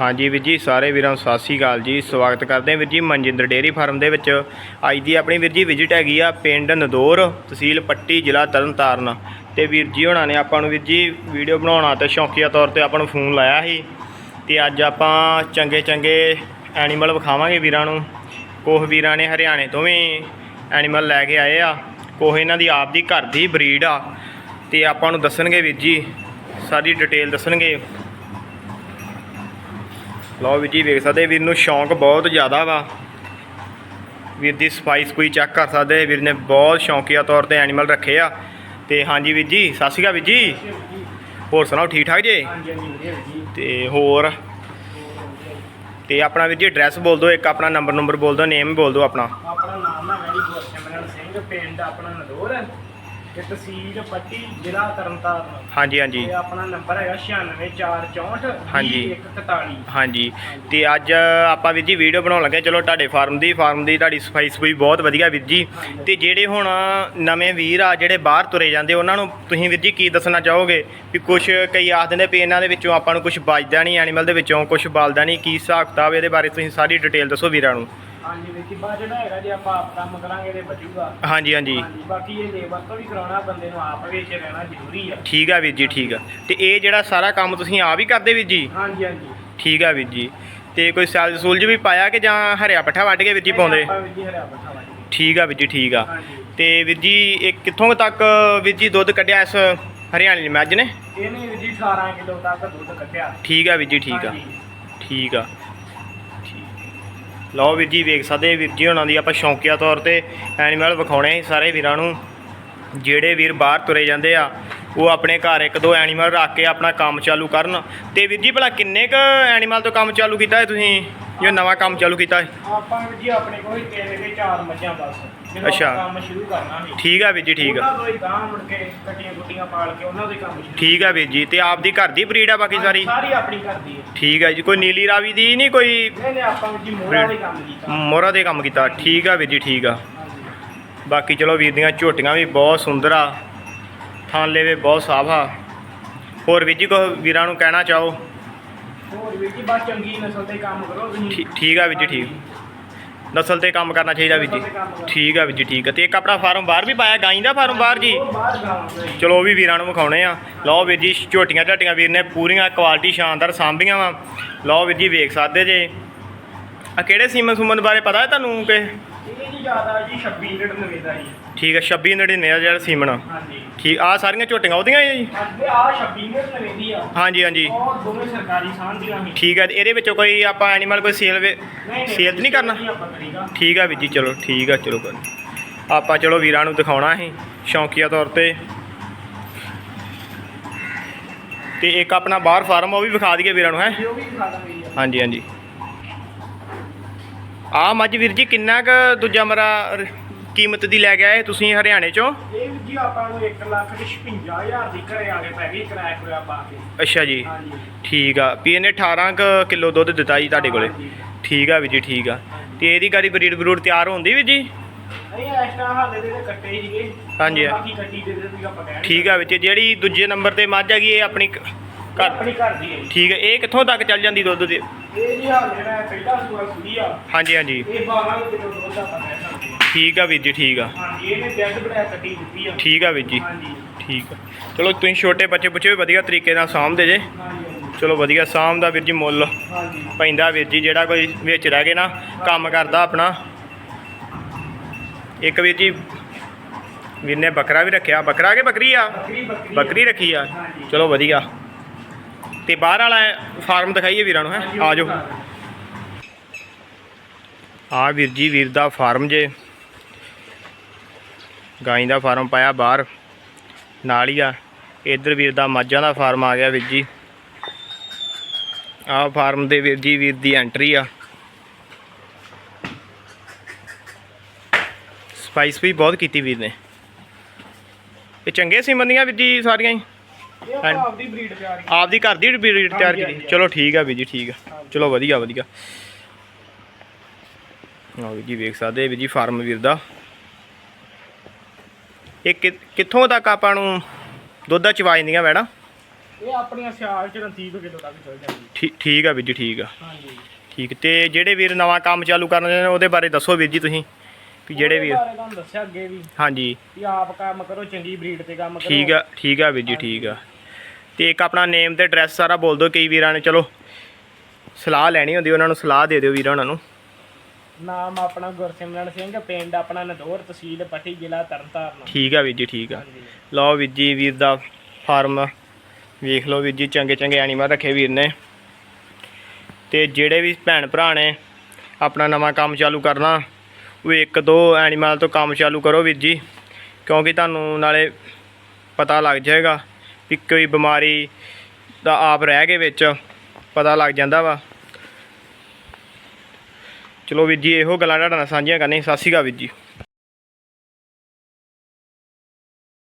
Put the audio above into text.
ਹਾਂਜੀ ਵੀਰ ਜੀ, ਸਾਰੇ ਵੀਰਾਂ ਨੂੰ ਸਤਿ ਸ਼੍ਰੀ ਅਕਾਲ ਜੀ। ਸਵਾਗਤ ਕਰਦੇ ਹਾਂ ਵੀਰ ਜੀ ਮਨਜਿੰਦਰ ਡੇਅਰੀ ਫਾਰਮ ਦੇ ਵਿੱਚ। ਅੱਜ ਦੀ ਆਪਣੀ ਵੀਰ ਜੀ ਵਿਜ਼ਿਟ ਹੈਗੀ ਆ ਪਿੰਡ ਨਦੌਰ, ਤਹਿਸੀਲ ਪੱਟੀ, ਜ਼ਿਲ੍ਹਾ ਤਰਨਤਾਰਨ। ਤੇ ਵੀਰ ਜੀ ਹੋਣਾ ਨੇ ਆਪਾਂ ਨੂੰ ਵੀਰ ਜੀ ਵੀਡੀਓ ਬਣਾਉਣਾ ਤੇ ਸ਼ੌਕੀਆ ਤੌਰ ਤੇ ਆਪਾਂ ਨੂੰ ਫੋਨ ਲਾਇਆ ਸੀ। ਤੇ ਅੱਜ ਆਪਾਂ ਚੰਗੇ ਚੰਗੇ ਐਨੀਮਲ ਵਿਖਾਵਾਂਗੇ ਵੀਰਾਂ ਨੂੰ। ਕੋਹ ਵੀਰਾਂ ਨੇ ਹਰਿਆਣੇ ਤੋਂ ਵੀ ਐਨੀਮਲ ਲੈ ਕੇ ਆਏ ਆ। ਕੋਹ ਇਹਨਾਂ ਦੀ ਆਪ ਦੀ ਘਰ ਦੀ ਬਰੀਡ ਆ। ਤੇ ਆਪਾਂ ਨੂੰ ਦੱਸਣਗੇ ਵੀਰ ਜੀ। ਸਾਰੀ ਡਿਟੇਲ ਦੱਸਣਗੇ। ਲਓ ਵੀਰ ਜੀ ਵੇਖ ਸਕਦੇ ਵੀਰ ਨੂੰ ਸ਼ੌਂਕ ਬਹੁਤ ਜ਼ਿਆਦਾ ਵਾ। ਵੀਰ ਦੀ ਸਫ਼ਾਈ ਸਫੂਈ ਚੈੱਕ ਕਰ ਸਕਦੇ ਵੀਰ ਨੇ ਬਹੁਤ ਸ਼ੌਂਕੀਆ ਤੌਰ ਤੇ ਐਨੀਮਲ ਰੱਖੇ ਆ। ਤੇ ਹਾਂਜੀ ਵੀਰ ਜੀ ਸਤਿ ਸ਼੍ਰੀ ਅਕਾਲ ਵੀਰ ਜੀ। ਹੋਰ ਸੁਣਾਓ ਠੀਕ ਠਾਕ ਜੀ? ਤੇ ਹੋਰ? ਤੇ ਆਪਣਾ ਵੀਰ ਜੀ ਐਡਰੈਸ ਬੋਲ ਦਿਓ ਇੱਕ ਆਪਣਾ ਨੰਬਰ ਨੰਬਰ ਬੋਲ ਦਿਓ ਨੇਮ ਬੋਲ ਦਿਓ ਆਪਣਾ। ਆਪਣਾ ਨਾਮ ਹੈ ਜੀ ਗੁਰਸਿਮਰਨ ਸਿੰਘ ਪਿੰਡ ਆਪਣਾ ਨਦੌਰ। ਹੈ ਤੇ ਤਹਿਸੀਲ ਪੱਟੀ ਜ਼ਿਲ੍ਹਾ ਤਰਨਤਾਰਨ। ਹਾਂਜੀ ਹਾਂਜੀ। ਤੇ ਆਪਣਾ ਨੰਬਰ ਹੈਗਾ 96464 ਹਾਂਜੀ। 2141 ਹਾਂਜੀ। ਤੇ ਅੱਜ ਆਪਾਂ ਵੀਰ ਜੀ ਵੀਡੀਓ ਬਣਾਉਣ ਲੱਗੇ ਚਲੋ ਤੁਹਾਡੇ ਫਾਰਮ ਦੀ ਫਾਰਮ ਦੀ ਤੁਹਾਡੀ ਸਫ਼ਾਈ ਸਫੂਈ ਬਹੁਤ ਵਧੀਆ ਵੀਰ ਜੀ। ਤੇ ਜਿਹੜੇ ਹੁਣ ਨਵੇਂ ਵੀਰ ਆ ਜਿਹੜੇ ਬਾਹਰ ਤੁਰੇ ਜਾਂਦੇ ਉਹਨਾਂ ਨੂੰ ਤੁਸੀਂ ਵੀਰ ਜੀ ਕੀ ਦੱਸਣਾ ਚਾਹੋਗੇ? ਵੀ ਕੁਝ ਕਈ ਆਖ ਦਿੰਦੇ ਵੀ ਇਹਨਾਂ ਦੇ ਵਿੱਚੋਂ ਆਪਾਂ ਨੂੰ ਕੁਝ ਬਚਦਾ ਨਹੀਂ ਐਨੀਮਲ ਦੇ ਵਿੱਚੋਂ ਕੁਝ ਬਲਦਾ ਨਹੀਂ। ਕੀ ਹਿਸਾਬ ਕਿਤਾਬ ਇਹਦੇ ਬਾਰੇ ਤੁਸੀਂ ਸਾਰੀ ਡਿਟੇਲ ਦੱਸੋ ਵੀਰਾਂ ਨੂੰ। ਹਾਂਜੀ ਵੇਖੀ ਬਾ ਜਿਹੜਾ ਹੈਗਾ ਜੇ ਆਪਾਂ ਆਪ ਕੰਮ ਕਰਾਂਗੇ ਤੇ ਬਚੂਗਾ। ਹਾਂਜੀ ਬਾਕੀ ਇਹ ਲੇਬਰ ਤੋਂ ਵੀ ਕਰਾਉਣਾ ਬੰਦੇ ਨੂੰ ਆਪ ਵਿੱਚ ਰਹਿਣਾ ਜ਼ਰੂਰੀ ਆ। ਠੀਕ ਆ ਵੀਰ ਜੀ ਠੀਕ ਆ। ਤੇ ਇਹ ਜਿਹੜਾ ਸਾਰਾ ਕੰਮ ਤੁਸੀਂ ਆਪ ਹੀ ਕਰਦੇ ਵੀਰ ਜੀ? ਹਾਂਜੀ ਹਾਂਜੀ। ਠੀਕ ਆ ਵੀਰ ਜੀ। ਤੇ ਕੋਈ ਸੈਲ ਸੂਲਜ ਵੀ ਪਾਇਆ ਕਿ ਜਾਂ ਹਰਿਆ ਪੱਠਾ ਵੱਢ ਕੇ ਵੀਰ ਜੀ ਪਾਉਂਦੇ? ਆਪਾਂ ਜੀ ਹਰਿਆ ਠੀਕ ਆ ਵੀਰ ਜੀ ਠੀਕ ਆ। ਹਾਂਜੀ। ਤੇ ਵੀਰ ਜੀ ਇਹ ਕਿੱਥੋਂ ਕੁ ਤੱਕ ਵੀਰ ਜੀ ਦੁੱਧ ਕੱਢਿਆ ਇਸ ਹਰਿਆਣੇ ਦੀ ਮੱਝ ਨੇ? ਇਹਨੇ ਵੀ ਜੀ 18 ਕਿਲੋ ਤੱਕ ਦੁੱਧ ਕੱਢਿਆ। ਠੀਕ ਆ ਵੀਰ ਜੀ ਠੀਕ ਆ। ਹਾਂਜੀ। ਠੀਕ ਆ। ਲਓ ਵੀਰ ਜੀ, ਵੇਖ ਸਕਦੇ ਵੀਰ ਜੀ ਉਹਨਾਂ ਦੀ ਆਪਾਂ ਸ਼ੌਂਕੀਆ ਤੌਰ ਤੇ ਐਨੀਮਲ ਵਿਖਾਉਣੇ ਸਾਰੇ ਵੀਰਾਂ ਨੂੰ। ਜਿਹੜੇ ਵੀਰ ਬਾਹਰ ਤੁਰੇ ਜਾਂਦੇ ਆ, ਉਹ ਆਪਣੇ ਘਰ ਇੱਕ ਦੋ ਐਨੀਮਲ ਰੱਖ ਕੇ ਆਪਣਾ ਕੰਮ ਚਾਲੂ ਕਰਨ। ਤੇ ਵੀਰ ਜੀ, ਭਲਾ ਕਿੰਨੇ ਕ ਐਨੀਮਲ ਤੋਂ ਕੰਮ ਚਾਲੂ ਕੀਤਾ ਹੈ ਤੁਸੀਂ? ਜੋ ਨਵਾਂ ਕੰਮ ਚਾਲੂ ਕੀਤਾ ਹੈ। ਆਪਾਂ ਵੀ ਜੀ ਆਪਣੇ ਕੋਲ ਹੀ ਤਿੰਨ ਕੇ ਚਾਰ ਮੱਝਾਂ ਬਸ। ਜਦੋਂ ਅੱਛਾ। ਆਪਾਂ ਕੰਮ ਸ਼ੁਰੂ ਕਰਨਾ ਨਹੀਂ ਠੀਕ ਆ ਵੀਰ ਜੀ ਠੀਕ ਆ। ਉਹਨਾਂ ਤੋਂ ਹੀ ਗਾਂ ਮੁੜ ਕੇ ਕੱਟੀਆਂ ਕੁੱਟੀਆਂ ਪਾਲ ਕੇ ਉਹਨਾਂ ਦੇ ਕੰਮ ਸ਼ੁਰੂ ਠੀਕ ਆ ਵੀਰ ਜੀ ਤੇ ਆਪ ਦੀ ਘਰ ਦੀ ਬਰੀਡ ਆ ਬਾਕੀ ਸਾਰੀ? ਸਾਰੀ ਆਪਣੀ ਕਰਦੀ ਹੈ। ਠੀਕ ਆ ਜੀ ਕੋਈ ਨੀਲੀ ਰਾਵੀ ਦੀ ਨਹੀਂ ਕੋਈ ਨਹੀਂ ਨਹੀਂ ਆਪਾਂ ਵੀ ਜੀ ਮੋਹਰਾ ਦੇ ਕੰਮ ਕੀਤਾ। ਮੋਹਰਾ ਦੇ ਕੰਮ ਕੀਤਾ। ਠੀਕ ਆ ਵੀਰ ਜੀ ਠੀਕ ਆ। ਹਾਂਜੀ। ਬਾਕੀ ਚਲੋ ਵੀਰ ਦੀਆਂ ਝੋਟੀਆਂ ਵੀ ਬਹੁਤ ਸੁੰਦਰ ਆ। ਥਾਂ ਲੈਵੇ ਬਹੁਤ ਸਾਫ਼ ਆ। ਹੋਰ ਵੀਰ ਜੀ ਕੋ ਵੀਰਾਂ ਨੂੰ ਕਹਿਣਾ ਚਾਹੋ। ਹੋਰ ਵੀ ਜੀ ਬਸ ਚੰਗੀ ਨਸਲ ਤੇ ਕੰਮ ਕਰੋ ਤੁਸੀਂ ਠੀ- ਠੀਕ ਆ ਵੀਰ ਜੀ ਠੀਕ। ਨਸਲ ਤੇ ਕੰਮ ਕਰਨਾ ਚਾਹੀਦਾ ਵੀਰ ਜੀ। ਠੀਕ ਆ ਵੀਰ ਜੀ ਠੀਕ ਆ। ਤੇ ਇੱਕ ਆਪਣਾ ਫਾਰਮ ਬਾਹਰ ਵੀ ਪਾਇਆ ਗਾਈ ਦਾ ਫਾਰਮ ਬਾਹਰ ਜੀ? ਉਹ ਬਾਹਰ ਗਾਵਾਂਗੇ ਚਲੋ ਉਹ ਵੀ ਵੀਰਾਂ ਨੂੰ ਵਿਖਾਉਣੇ ਆ। ਲਓ ਵੀਰ ਜੀ ਝੋਟੀਆਂ ਝਾਟੀਆਂ ਵੀਰ ਨੇ ਪੂਰੀਆਂ ਕੁਆਲਿਟੀ ਸ਼ਾਨਦਾਰ ਸਾਂਭੀਆਂ ਵਾ। ਲਓ ਵੀਰ ਜੀ ਵੇਖ ਸਕਦੇ ਜੇ। ਆ ਕਿਹੜੇ ਸੀਮਨ ਸੁਮਨ ਬਾਰੇ ਪਤਾ ਹੈ ਤੁਹਾਨੂੰ ਕਿ? ਇਹ ਜੀ ਜ਼ਿਆਦਾ ਜੀ 26 ਲੀਟਰ ਨਵੇਦਾ ਜੀ। ਠੀਕ ਆ 26 99 ਆ ਜਿਹੜਾ ਸੀਮਨ। ਆ। ਹਾਂਜੀ। ਠੀਕ ਆ ਸਾਰੀਆਂ ਝੋਟੀਆਂ ਉਹਦੀਆਂ ਹੀ ਆ ਜੀ? ਅੱਗੇ ਆ 26 ਲੀਟਰ ਨਵੇਦੀ ਆ। ਹਾਂਜੀ ਹਾਂਜੀ। ਉਹ ਦੋਵੇਂ ਸਰਕਾਰੀ ਸਾਂਝ ਦੀਆਂ ਹੀ। ਠੀਕ ਹੈ ਇਹਦੇ ਵਿੱਚੋਂ ਕੋਈ ਆਪਾਂ ਐਨੀਮਲ ਕੋਈ ਸੇਲ ਸੇਲ ਨਹੀਂ ਕਰਨਾ? ਠੀਕ ਆ ਵੀਰ ਜੀ ਚਲੋ ਠੀਕ ਆ ਚਲੋ ਨੀ। ਆਪਾਂ ਚਲੋ ਵੀਰਾਂ ਨੂੰ ਦਿਖਾਉਣਾ ਸੀ ਸ਼ੌਂਕੀਆ ਤੌਰ ਤੇ। ਤੇ ਇੱਕ ਆਪਣਾ ਬਾਹਰ ਫਾਰਮ ਉਹ ਵੀ ਵਿਖਾ ਦਈਏ ਵੀਰਾਂ ਨੂੰ ਹੈ? ਹਾਂਜੀ ਹਾਂਜੀ ਆ ਮੱਝ ਵੀਰ ਜੀ ਕਿੰਨਾ ਕ ਦੂਜਾ ਮਰਾ ਕੀਮਤ ਦੀ ਲੈ ਕੇ ਆਏ ਤੁਸੀਂ ਹਰਿਆਣੇ ਚੋਂ? ਇਹ ਵੀ ਜੀ ਆਪਾਂ ਨੂੰ 1 ਲੱਖ ਤੇ 56000 ਦੀ ਘਰੇ ਆ ਕੇ ਪੈ ਗਈ ਕਿਰਾਇਆ ਕਿਰਾਇਆ ਪਾ ਕੇ। ਅੱਛਾ ਜੀ। ਹਾਂਜੀ। ਠੀਕ ਆ। ਵੀ ਇਹਨੇ 18 ਕ ਕਿਲੋ ਦੁੱਧ ਦਿੱਤਾ ਜੀ ਤੁਹਾਡੇ ਕੋਲੇ। ਹਾਂਜੀ। ਠੀਕ ਆ ਵੀਰ ਜੀ ਠੀਕ ਆ। ਤੇ ਇਹਦੀ ਗਾੜੀ ਬਰੀਡ ਬਰੂਡ ਤਿਆਰ ਹੁੰਦੀ ਵੀਰ ਜੀ? ਨਹੀਂ ਐਸਟਰਾ ਹਾਲੇ ਦੇ ਤੇ ਕੱਟੇ ਸੀਗੇ। ਹਾਂਜੀ। ਬਾਕੀ ਕੱਟੀ ਦੇ ਦੇ ਵੀ ਆਪਾਂ ਕਹਿਣ ਠੀਕ ਆ ਵਿੱਚ ਜਿਹੜੀ ਦੂਜੇ ਨੰਬਰ ਤੇ ਮੱਝ ਹੈਗੀ ਇਹ ਆਪਣੀ ਕ- ਘਰ ਆਪਣੀ ਘਰ ਦੀ ਹੈ ਜੀ। ਠੀਕ ਹੈ ਇਹ ਕਿੱਥੋਂ ਤੱਕ ਚੱਲ ਜਾਂਦੀ ਦੁੱਧ ਦੇ? ਇਹ ਜੀ ਹਾਲੇ ਮੈਂ ਪਹਿਲਾ ਸੂਆ ਸੁਈ ਆ। ਹਾਂਜੀ ਹਾਂਜੀ। ਇਹ 12 ਕਿਲੋ ਦੁੱਧ ਆਪਾਂ ਕਹਿ। ਠੀਕ ਆ ਵੀਰ ਜੀ ਠੀਕ ਆ। ਹਾਂਜੀ ਇਹਨੇ ਜੈਡ ਬੜਾ ਕੱਟੀ ਦਿੱਤੀ ਆ। ਠੀਕ ਆ ਵੀਰ ਜੀ। ਹਾਂਜੀ। ਠੀਕ ਆ। ਚਲੋ ਤੁਸੀਂ ਛੋਟੇ ਬੱਚੇ ਪੁੱਛੇ ਵੀ ਵਧੀਆ ਤਰੀਕੇ ਨਾਲ ਸਾਂਭਦੇ ਜੇ। ਚਲੋ ਵਧੀਆ ਸਾਂਭ ਦਾ ਵੀਰ ਜੀ ਮੁੱਲ। ਪੈਂਦਾ ਵੀਰ ਜੀ ਜਿਹੜਾ ਕੋਈ ਵਿੱਚ ਰਹਿ ਕੇ ਨਾ ਕੰਮ ਕਰਦਾ ਆਪਣਾ। ਇੱਕ ਵੀਰ ਜੀ ਵੀਰ ਨੇ ਬੱਕਰਾ ਵੀ ਰੱਖਿਆ। ਬੱਕਰਾ ਕਿ ਬੱਕਰੀ ਆ? ਬੱਕਰੀ ਰੱਖੀ ਆ। ਚਲੋ ਵਧੀਆ। ਤੇ ਬਾਹਰ ਵਾਲਾ ਫਾਰਮ ਦਿਖਾਈਏ ਵੀਰਾਂ ਨੂੰ ਹੈ? ਆ ਜਾਓ। ਆ ਵੀਰ ਜੀ ਵੀਰ ਦਾ ਫਾਰਮ ਜੇ। ਗਾਂ ਦਾ ਫਾਰਮ ਪਾਇਆ ਬਾਹਰ ਨਾਲ ਹੀ ਆ ਇੱਧਰ ਵੀਰ ਦਾ ਮੱਝਾਂ ਦਾ ਫਾਰਮ ਆ ਗਿਆ ਵੀਰ ਜੀ। ਆਹ ਫਾਰਮ ਦੇ ਵੀਰ ਜੀ ਵੀਰ ਦੀ ਐਂਟਰੀ ਆ। ਸਪਾਈਸ ਵੀ ਬਹੁਤ ਕੀਤੀ ਵੀਰ ਨੇ। ਇਹ ਚੰਗੇ ਸੀ ਮੰਦੀਆਂ ਵੀਰ ਜੀ ਸਾਰੀਆਂ ਹੀ? ਆਪਦੀ ਬਰੀਡ ਤਿਆਰ ਕੀਤੀ। ਆਪਦੀ ਘਰ ਦੀ ਬਰੀਡ ਤਿਆਰ ਕੀਤੀ। ਚਲੋ ਠੀਕ ਆ ਵੀਰ ਜੀ ਠੀਕ ਆ। ਚਲੋ ਵਧੀਆ ਵਧੀਆ। ਆਹ ਵੀਰ ਜੀ ਵੇਖ ਸਕਦੇ ਵੀਰ ਜੀ ਫਾਰਮ ਵੀਰ ਦਾ। ਇਹ ਕਿ- ਕਿੱਥੋਂ ਤੱਕ ਆਪਾਂ ਨੂੰ ਦੁੱਧ ਚਵਾ ਜਾਂਦੀਆਂ ਮੈਡਮ? ਇਹ ਆਪਣੀਆਂ ਸਿਆਲ ਚ 30 ਕਿਲੋ ਤੱਕ ਚਲ ਜਾਂਦੀ ਠੀਕ ਆ ਵੀਰ ਜੀ ਠੀਕ ਆ। ਹਾਂਜੀ। ਠੀਕ ਤੇ ਜਿਹੜੇ ਵੀਰ ਨਵਾਂ ਕੰਮ ਚਾਲੂ ਕਰਨ ਦੇ ਨੇ ਉਹਦੇ ਬਾਰੇ ਦੱਸੋ ਵੀਰ ਜੀ ਤੁਸੀਂ ਵੀ ਜਿਹੜੇ ਵੀਰ ਬਾਰੇ ਤੁਹਾਨੂੰ ਦੱਸਿਆ ਅੱਗੇ ਵੀ। ਹਾਂਜੀ। ਵੀ ਆਪ ਕੰਮ ਕਰੋ ਚੰਗੀ ਬਰੀਡ ਤੇ ਕੰਮ ਕਰੋ। ਠੀਕ ਆ ਠੀਕ ਆ ਵੀਰ ਜੀ ਠੀਕ ਆ। ਤੇ ਇੱਕ ਆਪਣਾ ਨੇਮ ਤੇ ਐਡਰੈਸ ਸਾਰਾ ਬੋਲ ਦਿਓ ਕਈ ਵੀਰਾਂ ਨੇ ਚਲੋ ਸਲਾਹ ਲੈਣੀ ਹੁੰਦੀ ਉਹਨਾਂ ਨੂੰ ਸਲਾਹ ਦੇ ਦਿਓ ਵੀਰਾਂ ਉਹਨਾਂ ਨੂੰ। ਨਾਮ ਆਪਣਾ ਗੁਰਸਿਮਰਨ ਸਿੰਘ ਪਿੰਡ ਆਪਣਾ ਨਦੌਰ ਤਹਿਸੀਲ ਪੱਟੀ ਜ਼ਿਲ੍ਹਾ ਤਰਨਤਾਰਨ। ਠੀਕ ਆ ਵੀਰ ਜੀ ਠੀਕ ਆ। ਹਾਂਜੀ। ਲਓ ਵੀਰ ਜੀ ਵੀਰ ਦਾ ਫਾਰਮ ਵੇਖ ਲਓ ਵੀਰ ਜੀ ਚੰਗੇ ਚੰਗੇ ਐਨੀਮਲ ਰੱਖੇ ਵੀਰ ਨੇ। ਤੇ ਜਿਹੜੇ ਵੀ ਭੈਣ ਭਰਾ ਨੇ ਆਪਣਾ ਨਵਾਂ ਕੰਮ ਚਾਲੂ ਕਰਨਾ ਉਹ ਇੱਕ ਦੋ ਐਨੀਮਲ ਤੋਂ ਕੰਮ ਚਾਲੂ ਕਰੋ ਵੀਰ ਜੀ ਕਿਉਂਕਿ ਤੁਹਾਨੂੰ ਨਾਲੇ ਪਤਾ ਲੱਗ ਜਾਏਗਾ ਵੀ ਕੋਈ ਬਿਮਾਰੀ ਦਾ ਆਪ ਰਹਿ ਕੇ ਵਿੱਚ ਪਤਾ ਲੱਗ ਜਾਂਦਾ ਵਾ। ਚਲੋ ਵੀਰ ਜੀ ਇਹੋ ਗੱਲਾਂ ਤੁਹਾਡੇ ਨਾਲ ਸਾਂਝੀਆਂ ਕਰਨੀ ਸਤਿ ਸ਼੍ਰੀ ਅਕਾਲ ਵੀਰ ਜੀ।